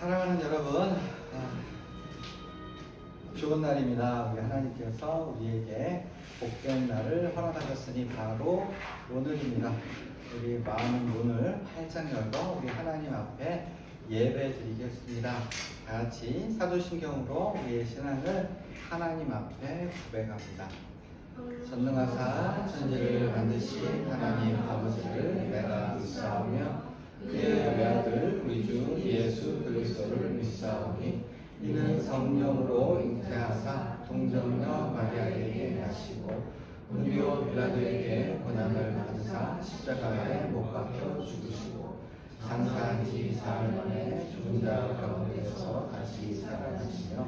사랑하는 여러분, 아, 좋은 날입니다. 우리 하나님께서 우리에게 복된 날을 허락하셨으니 바로 오늘입니다. 우리 마음 문을 활짝 열고 우리 하나님 앞에 예배 드리겠습니다. 다 같이 사도신경으로 우리의 신앙을 하나님 앞에 고백합니다. 전능하사 천지를 만드신 하나님 아버지를 내가 믿사오며 그의 외아들 우리 주 예수 믿사오니 이는 성령으로 잉태하사 동정녀 마리아에게 나시고 본디오 빌라도에게 고난을 받으사 십자가에 못 박혀 죽으시고 장사한 지 사흘 만에 죽은 자 가운데서 다시 살아나시며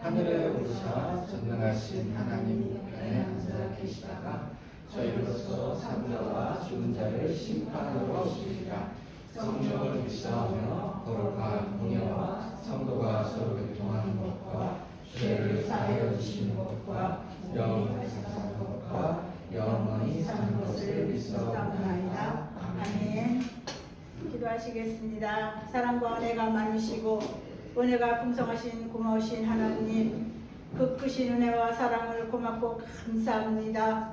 하늘에 오르사 전능하신 하나님 우편에 앉아 계시다가 저희로서 산자와 죽은 자를 심판하러 오시리라 성령을 믿사오며 거룩한 공예와 성도가 서로 교통하는 것과 죄를 사하여 주시는 것과 영원히 사는 것과 영원히 사는 것을 믿사옵나이다 아멘. 기도하시겠습니다. 사랑과 은혜가 많으시고 은혜가 풍성하신 고마우신 하나님 그 크신 은혜와 사랑을 고맙고 감사합니다.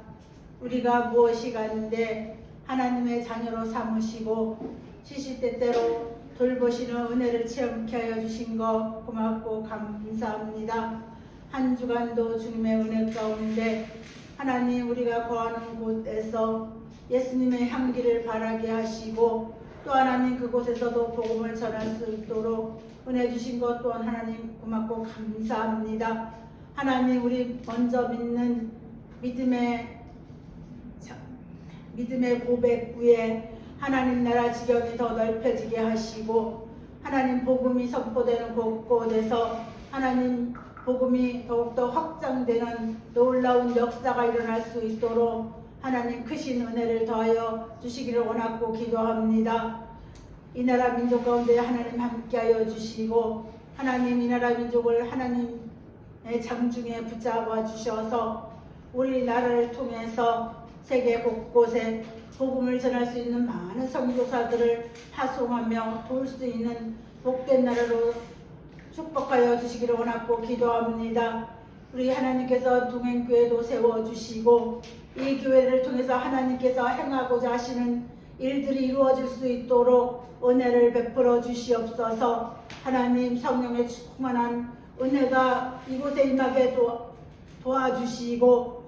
우리가 무엇이 가는데 하나님의 자녀로 삼으시고 시시때때로 돌보시는 은혜를 체험케 하여 주신 것 고맙고 감사합니다. 한 주간도 주님의 은혜 가운데 하나님 우리가 거하는 곳에서 예수님의 향기를 바라게 하시고 또 하나님 그곳에서도 복음을 전할 수 있도록 은혜 주신 것 또한 하나님 고맙고 감사합니다. 하나님 우리 먼저 믿는 믿음의 자, 믿음의 고백 위에 하나님 나라 지경이 더 넓혀지게 하시고 하나님 복음이 선포되는 곳곳에서 하나님 복음이 더욱더 확장되는 놀라운 역사가 일어날 수 있도록 하나님 크신 은혜를 더하여 주시기를 원하고 기도합니다. 이 나라 민족 가운데 하나님 함께하여 주시고 하나님 이 나라 민족을 하나님의 장중에 붙잡아 주셔서 우리 나라를 통해서 세계 곳곳에 복음을 전할 수 있는 많은 선교사들을 파송하며 도울 수 있는 복된 나라로 축복하여 주시기를 원하고 기도합니다. 우리 하나님께서 동행교회도 세워주시고 이 교회를 통해서 하나님께서 행하고자 하시는 일들이 이루어질 수 있도록 은혜를 베풀어 주시옵소서 하나님 성령의 충만한 은혜가 이곳에 임하게 도, 도와주시고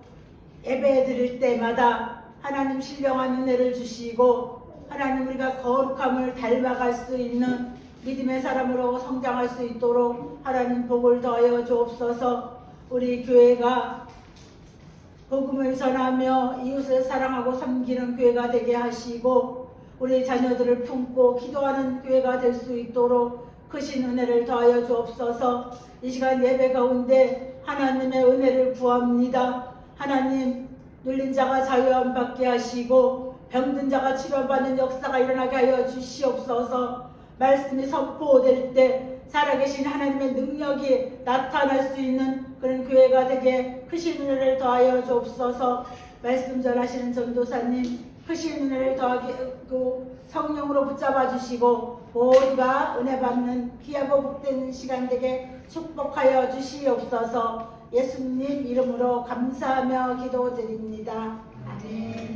예배 드릴 때마다 하나님 신령한 은혜를 주시고 하나님 우리가 거룩함을 닮아갈 수 있는 믿음의 사람으로 성장할 수 있도록 하나님 복을 더하여 주옵소서. 우리 교회가 복음을 전하며 이웃을 사랑하고 섬기는 교회가 되게 하시고 우리 자녀들을 품고 기도하는 교회가 될 수 있도록 크신 은혜를 더하여 주옵소서. 이 시간 예배 가운데 하나님의 은혜를 구합니다. 하나님 눌린 자가 자유함 받게 하시고 병든 자가 치료받는 역사가 일어나게 하여 주시옵소서. 말씀이 선포될 때 살아계신 하나님의 능력이 나타날 수 있는 그런 교회가 되게 크신 은혜를 더하여 주옵소서. 말씀 전하시는 전도사님 크신 은혜를 더하고 성령으로 붙잡아 주시고 모두가 은혜 받는 귀하고 복된 시간 되게 축복하여 주시옵소서 예수님 이름으로 감사하며 기도드립니다. 아멘.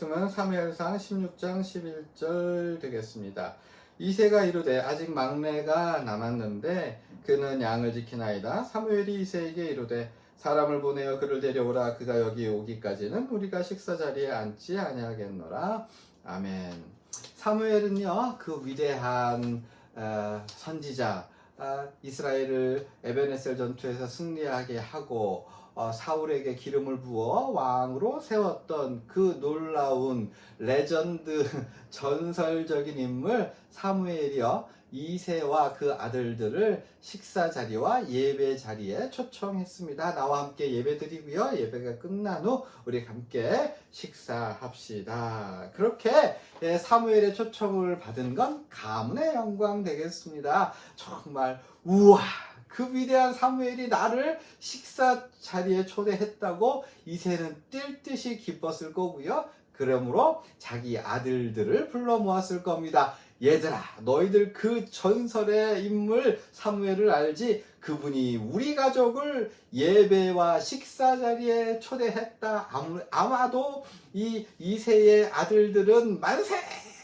말씀은 사무엘상 16장 11절 되겠습니다. 이세가 이르되 아직 막내가 남았는데 그는 양을 지키나이다. 사무엘이 이세에게 이르되 사람을 보내어 그를 데려오라. 그가 여기 오기까지는 우리가 식사 자리에 앉지 아니하겠노라. 아멘. 사무엘은요 그 위대한 어, 선지자 아, 이스라엘을 에베네셀 전투에서 승리하게 하고 어, 사울에게 기름을 부어 왕으로 세웠던 그 놀라운 레전드 전설적인 인물 사무엘이요 이세와 그 아들들을 식사 자리와 예배 자리에 초청했습니다. 나와 함께 예배 드리고요. 예배가 끝난 후 우리 함께 식사합시다. 그렇게 예, 사무엘의 초청을 받은 건 가문의 영광 되겠습니다. 정말 우와 그 위대한 사무엘이 나를 식사 자리에 초대했다고 이세는 뛸 듯이 기뻤을 거고요. 그러므로 자기 아들들을 불러 모았을 겁니다. 얘들아, 너희들 그 전설의 인물 사무엘을 알지? 그분이 우리 가족을 예배와 식사 자리에 초대했다. 아마도 이 이세의 아들들은 만세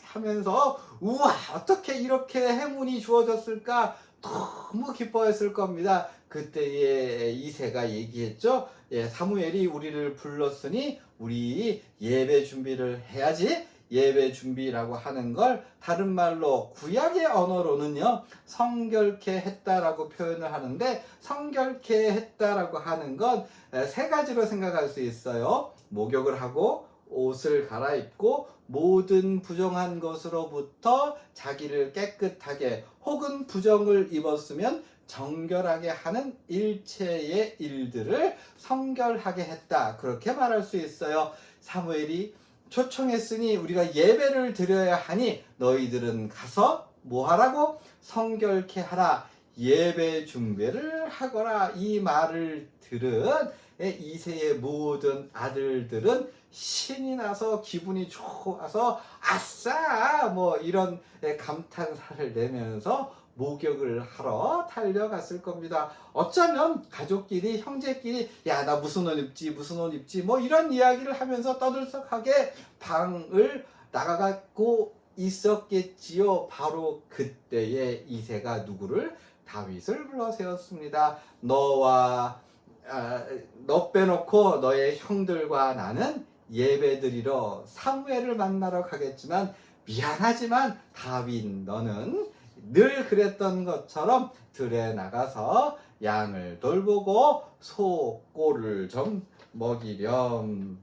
하면서 우와 어떻게 이렇게 행운이 주어졌을까 너무 기뻐했을 겁니다. 그때에 이세가 얘기했죠. 예, 사무엘이 우리를 불렀으니 우리 예배 준비를 해야지. 예배 준비라고 하는 걸 다른 말로 구약의 언어로는요 성결케 했다라고 표현을 하는데 성결케 했다라고 하는 건 세 가지로 생각할 수 있어요 목욕을 하고 옷을 갈아입고 모든 부정한 것으로부터 자기를 깨끗하게 혹은 부정을 입었으면 정결하게 하는 일체의 일들을 성결하게 했다. 그렇게 말할 수 있어요. 사무엘이 초청했으니 우리가 예배를 드려야 하니 너희들은 가서 뭐 하라고? 성결케 하라. 예배 준비를 하거라. 이 말을 들은 이세의 모든 아들들은 신이 나서 기분이 좋아서 아싸 뭐 이런 감탄사를 내면서 목욕을 하러 달려갔을 겁니다. 어쩌면 가족끼리 형제끼리 야 나 무슨 옷 입지 무슨 옷 입지 뭐 이런 이야기를 하면서 떠들썩하게 방을 나가갖고 있었겠지요. 바로 그때에 이세가 누구를 다윗을 불러 세웠습니다. 너와 아, 너 빼놓고 너의 형들과 나는 예배드리러 사무엘을 만나러 가겠지만 미안하지만 다윗 너는 늘 그랬던 것처럼 들에 나가서 양을 돌보고 소 꼴을 좀 먹이렴.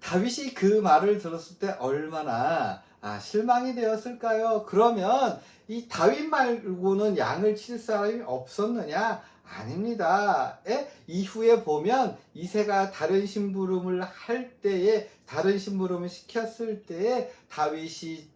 다윗이 그 말을 들었을 때 얼마나 아, 실망이 되었을까요? 그러면 이 다윗 말고는 양을 칠 사람이 없었느냐? 아닙니다. 에? 이후에 보면 이세가 다른 심부름을 할 때에 다른 심부름을 시켰을 때에 다윗이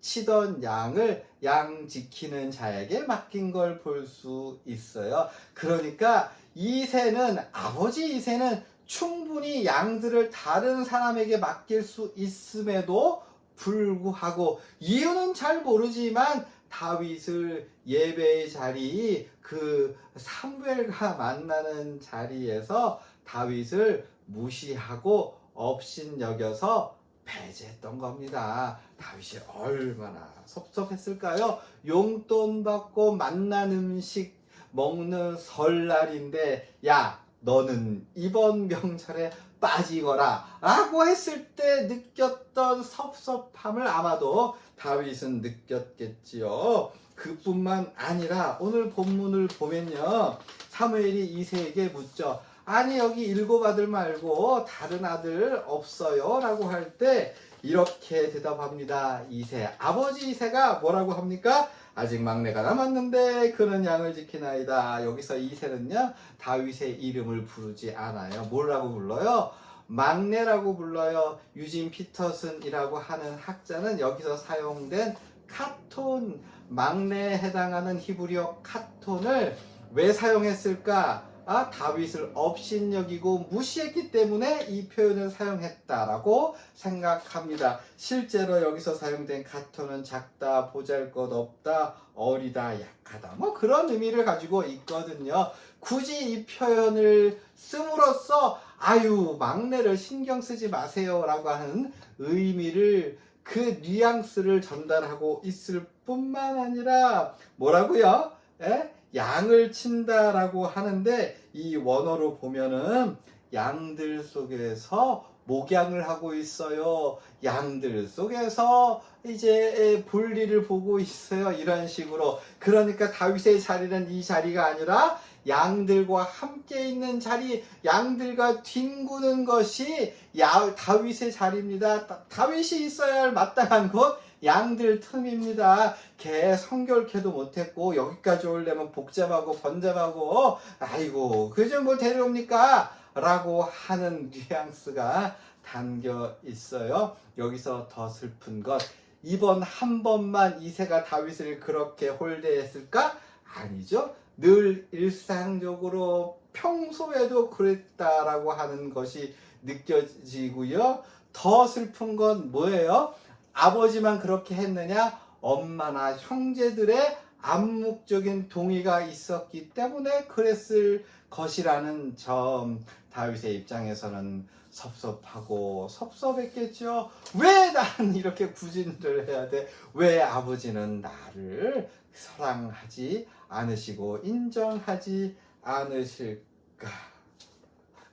치던 양을 양 지키는 자에게 맡긴 걸 볼 수 있어요. 그러니까 이세는 아버지 이세는 충분히 양들을 다른 사람에게 맡길 수 있음에도 불구하고 이유는 잘 모르지만 다윗을 예배의 자리 그 사무엘과 만나는 자리에서 다윗을 무시하고 업신여겨서 배제했던 겁니다. 다윗이 얼마나 섭섭했을까요? 용돈 받고 만난 음식 먹는 설날인데 야 너는 이번 명절에 빠지거라 라고 했을 때 느꼈던 섭섭함을 아마도 다윗은 느꼈겠지요. 그뿐만 아니라 오늘 본문을 보면요. 사무엘이 이세에게 묻죠. 아니 여기 일곱 아들 말고 다른 아들 없어요 라고 할 때 이렇게 대답합니다. 이세 아버지 이세가 뭐라고 합니까? 아직 막내가 남았는데 그는 양을 지키나이다. 여기서 이세는요 다윗의 이름을 부르지 않아요. 뭐라고 불러요? 막내라고 불러요. 유진 피터슨이라고 하는 학자는 여기서 사용된 카톤 막내에 해당하는 히브리어 카톤을 왜 사용했을까? 아, 다윗을 업신여기고 무시했기 때문에 이 표현을 사용했다라고 생각합니다. 실제로 여기서 사용된 카톤은 작다, 보잘것 없다, 어리다, 약하다. 뭐 그런 의미를 가지고 있거든요. 굳이 이 표현을 씀으로써 아유 막내를 신경 쓰지 마세요라고 하는 의미를 그 뉘앙스를 전달하고 있을 뿐만 아니라 뭐라고요? 에? 양을 친다라고 하는데 이 원어로 보면은 양들 속에서 목양을 하고 있어요. 양들 속에서 이제 볼일을 보고 있어요. 이런 식으로. 그러니까 다윗의 자리는 이 자리가 아니라 양들과 함께 있는 자리, 양들과 뒹구는 것이 야, 다윗의 자리입니다. 다- 다윗이 있어야 할 마땅한 곳, 양들 틈입니다. 개 성결케도 못했고 여기까지 오려면 복잡하고 번잡하고 아이고 그저 뭘 데려옵니까? 라고 하는 뉘앙스가 담겨 있어요. 여기서 더 슬픈 것 이번 한 번만 이세가 다윗을 그렇게 홀대했을까? 아니죠. 늘 일상적으로 평소에도 그랬다라고 하는 것이 느껴지고요. 더 슬픈 건 뭐예요? 아버지만 그렇게 했느냐? 엄마나 형제들의 암묵적인 동의가 있었기 때문에 그랬을 것이라는 점 다윗의 입장에서는 섭섭하고 섭섭했겠죠. 왜 나는 이렇게 부진을 해야 돼? 왜 아버지는 나를 사랑하지 않으시고 인정하지 않으실까?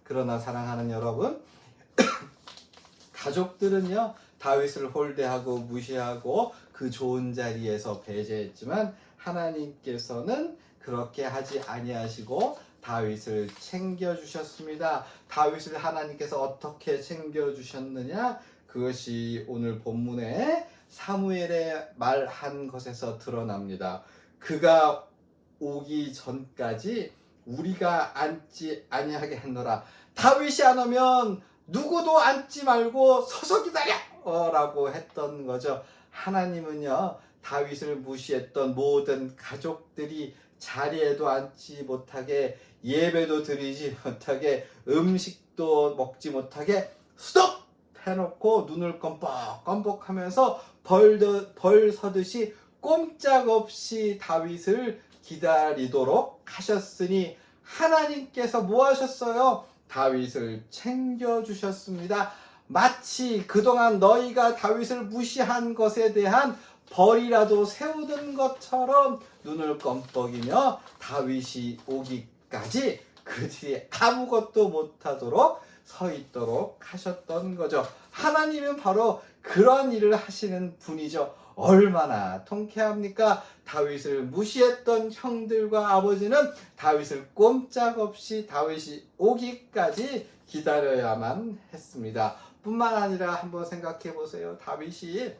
그러나 사랑하는 여러분, 가족들은요 다윗을 홀대하고 무시하고 그 좋은 자리에서 배제했지만 하나님께서는 그렇게 하지 아니하시고 다윗을 챙겨 주셨습니다. 다윗을 하나님께서 어떻게 챙겨 주셨느냐? 그것이 오늘 본문에 사무엘의 말한 것에서 드러납니다. 그가 오기 전까지 우리가 앉지 아니하게 했노라. 다윗이 안 오면 누구도 앉지 말고 서서 기다려! 어, 라고 했던 거죠. 하나님은요, 다윗을 무시했던 모든 가족들이 자리에도 앉지 못하게, 예배도 드리지 못하게, 음식도 먹지 못하게, 스톱! 해놓고 눈을 껌뻑껌뻑 하면서 벌, 벌 서듯이 꼼짝없이 다윗을 기다리도록 하셨으니 하나님께서 뭐 하셨어요? 다윗을 챙겨주셨습니다. 마치 그동안 너희가 다윗을 무시한 것에 대한 벌이라도 세우던 것처럼 눈을 껌뻑이며 다윗이 오기까지 그들이 아무것도 못하도록 서 있도록 하셨던 거죠. 하나님은 바로 그런 일을 하시는 분이죠. 얼마나 통쾌합니까? 다윗을 무시했던 형들과 아버지는 다윗을 꼼짝없이 다윗이 오기까지 기다려야만 했습니다. 뿐만 아니라 한번 생각해 보세요. 다윗이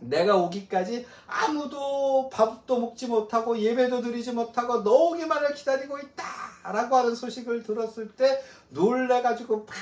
내가 오기까지 아무도 밥도 먹지 못하고 예배도 드리지 못하고 너 오기만을 기다리고 있다 라고 하는 소식을 들었을 때 놀래가지고 팍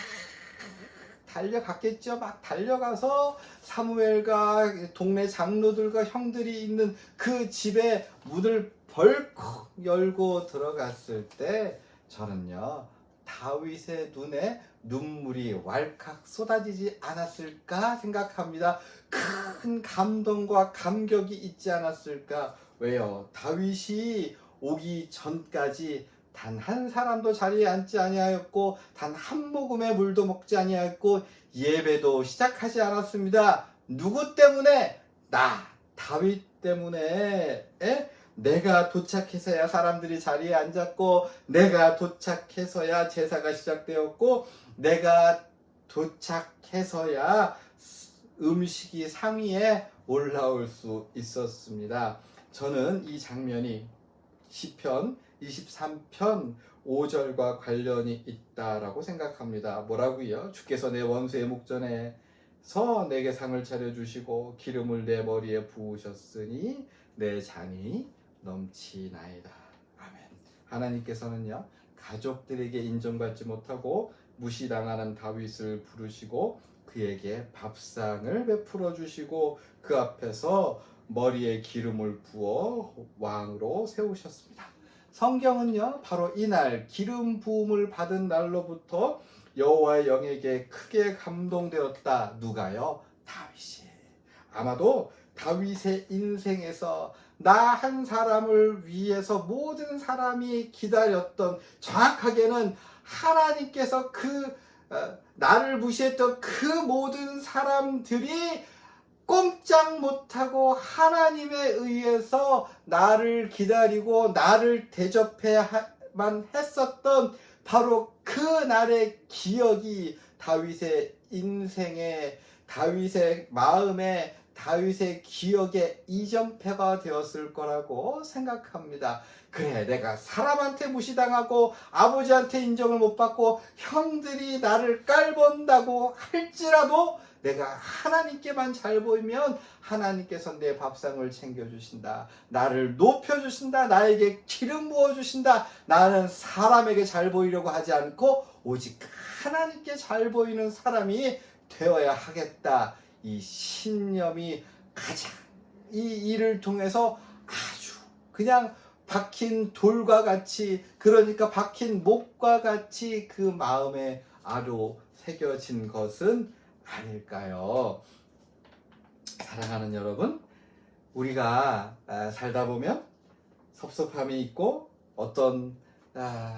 달려갔겠죠. 막 달려가서 사무엘과 동네 장로들과 형들이 있는 그 집에 문을 벌컥 열고 들어갔을 때 저는요 다윗의 눈에 눈물이 왈칵 쏟아지지 않았을까 생각합니다. 큰 감동과 감격이 있지 않았을까? 왜요? 다윗이 오기 전까지 단 한 사람도 자리에 앉지 아니하였고 단 한 모금의 물도 먹지 아니하였고 예배도 시작하지 않았습니다. 누구 때문에? 나 다윗 때문에 에? 내가 도착해서야 사람들이 자리에 앉았고 내가 도착해서야 제사가 시작되었고 내가 도착해서야 음식이 상위에 올라올 수 있었습니다. 저는 이 장면이 시편 23편 5절과 관련이 있다라고 생각합니다. 뭐라고요? 주께서 내 원수의 목전에 서 내게 상을 차려 주시고 기름을 내 머리에 부으셨으니 내 잔이 넘치나이다. 아멘. 하나님께서는요 가족들에게 인정받지 못하고 무시당하는 다윗을 부르시고 그에게 밥상을 베풀어 주시고 그 앞에서 머리에 기름을 부어 왕으로 세우셨습니다. 성경은요 바로 이날 기름 부음을 받은 날로부터 여호와의 영에게 크게 감동되었다. 누가요? 다윗이. 아마도 다윗의 인생에서 나 한 사람을 위해서 모든 사람이 기다렸던 정확하게는 하나님께서 그 어, 나를 무시했던 그 모든 사람들이 꼼짝 못하고 하나님에 의해서 나를 기다리고 나를 대접해만 했었던 바로 그 날의 기억이 다윗의 인생에 다윗의 마음에 다윗의 기억에 이정표가 되었을 거라고 생각합니다. 그래, 내가 사람한테 무시당하고 아버지한테 인정을 못 받고 형들이 나를 깔본다고 할지라도 내가 하나님께만 잘 보이면 하나님께서 내 밥상을 챙겨주신다. 나를 높여주신다. 나에게 기름 부어주신다. 나는 사람에게 잘 보이려고 하지 않고 오직 하나님께 잘 보이는 사람이 되어야 하겠다. 이 신념이 가장 이 일을 통해서 아주 그냥 박힌 돌과 같이 그러니까 박힌 목과 같이 그 마음에 아로 새겨진 것은 아닐까요? 사랑하는 여러분, 우리가 아, 살다 보면 섭섭함이 있고 어떤 아,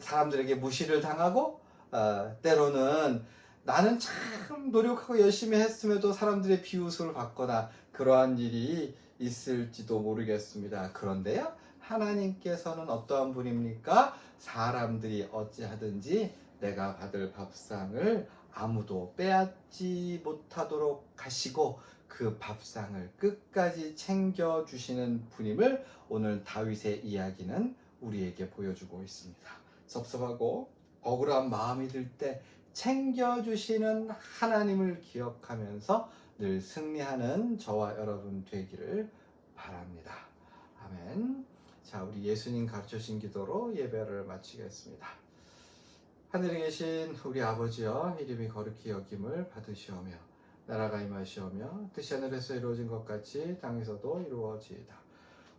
사람들에게 무시를 당하고 아, 때로는 나는 참 노력하고 열심히 했음에도 사람들의 비웃음을 받거나 그러한 일이 있을지도 모르겠습니다. 그런데요, 하나님께서는 어떠한 분입니까? 사람들이 어찌하든지 내가 받을 밥상을 아무도 빼앗지 못하도록 하시고 그 밥상을 끝까지 챙겨 주시는 분임을 오늘 다윗의 이야기는 우리에게 보여주고 있습니다. 섭섭하고 억울한 마음이 들 때 챙겨주시는 하나님을 기억하면서 늘 승리하는 저와 여러분 되기를 바랍니다. 아멘. 자, 우리 예수님 가르쳐 주신 기도로 예배를 마치겠습니다. 하늘에 계신 우리 아버지여 이름이 거룩히 여김을 받으시오며 나라가 임하시오며 뜻이 하늘에서 이루어진 것 같이 땅에서도 이루어지이다.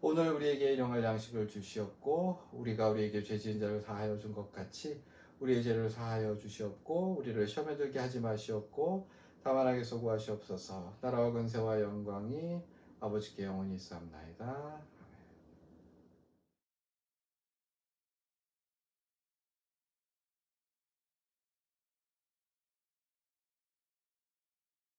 오늘 우리에게 일용할 양식을 주시옵고 우리가 우리에게 죄 지은 자를 사하여 준 것 같이 우리의 죄를 사하여 주시옵고 우리를 시험에 들게 하지 마시옵고 다만 하게 소구하시옵소서 나라와 근세와 영광이 아버지께 영원히 있사옵나이다.